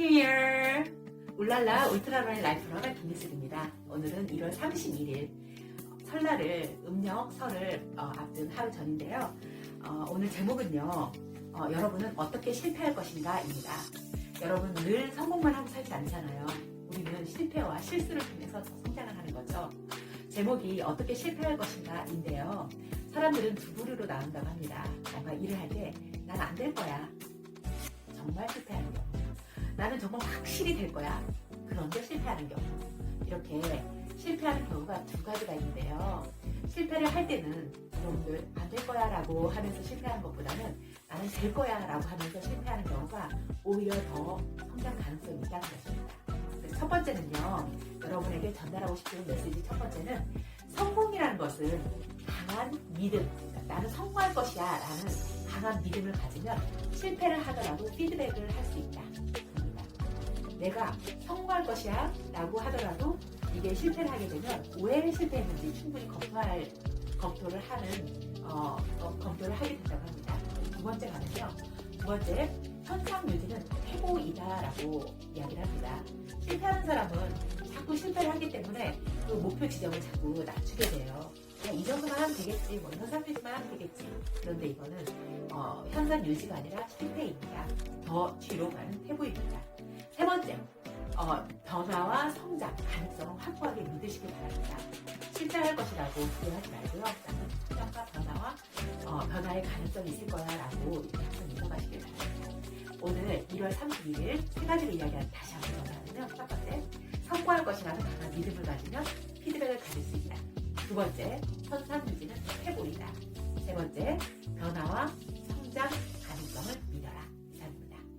뉴 이어! 울랄라 울트라런의 라이프러너 김미슬입니다. 오늘은 1월 31일 설날을 음력 설을 어, 앞둔 하루 전인데요. 어, 오늘 제목은요. 어, 여러분은 어떻게 실패할 것인가입니다. 여러분 늘 성공만 하고 살지 않잖아요. 우리는 실패와 실수를 통해서 더 성장을 하는 거죠. 제목이 어떻게 실패할 것인가인데요. 사람들은 두 부류로 나눈다고 합니다. 뭔가 일을 할 때 난 안 될 거야. 정말 실패하는 경우. 나는 정말 확실히 될 거야. 그런데 실패하는 경우. 이렇게 실패하는 경우가 두 가지가 있는데요. 실패를 할 때는 여러분들 안 될 거야 라고 하면서 실패하는 것보다는 나는 될 거야 라고 하면서 실패하는 경우가 오히려 더 성장 가능성이 있다는 것입니다. 첫 번째는요. 여러분에게 전달하고 싶은 메시지 첫 번째는 성공이라는 것은 강한 믿음. 그러니까 나는 성공할 것이야 라는 강한 믿음을 가지면 실패를 하더라도 피드백을 할 수 있다. 내가 성공할 것이야 라고 하더라도 이게 실패를 하게 되면 왜 실패했는지 충분히 검토할, 검토를 하는, 어, 어, 검토를 하게 된다고 합니다. 두 번째 가는요. 두 번째, 현상 유지는 태고이다라고 이야기를 합니다. 실패하는 사람은 자꾸 실패를 하기 때문에 그 목표 지점을 자꾸 낮추게 돼요. 이 정도만 하면 되겠지, 뭐 현상 유지만 하면 되겠지. 그런데 이거는 어, 현상 유지가 아니라 실패입니다. 더 뒤로 가는 태보입니다. 세 번째, 어, 변화와 성장 가능성을 확고하게 믿으시기 바랍니다. 실패할 것이라고 두려워하지 말고요. 나는 성장과 변화와 어, 변화의 가능성이 있을 거야라고 항상 믿어가시길 바랍니다. 오늘 1월 31일 세 가지를 이야기하는 다시 한번 정리하면 첫 번째, 성공할 것이라는 강한 믿음을 가지면 피드백을 가질 수 있다. 두 번째, 현상 유지는 해보이다. 세 번째, 변화와 성장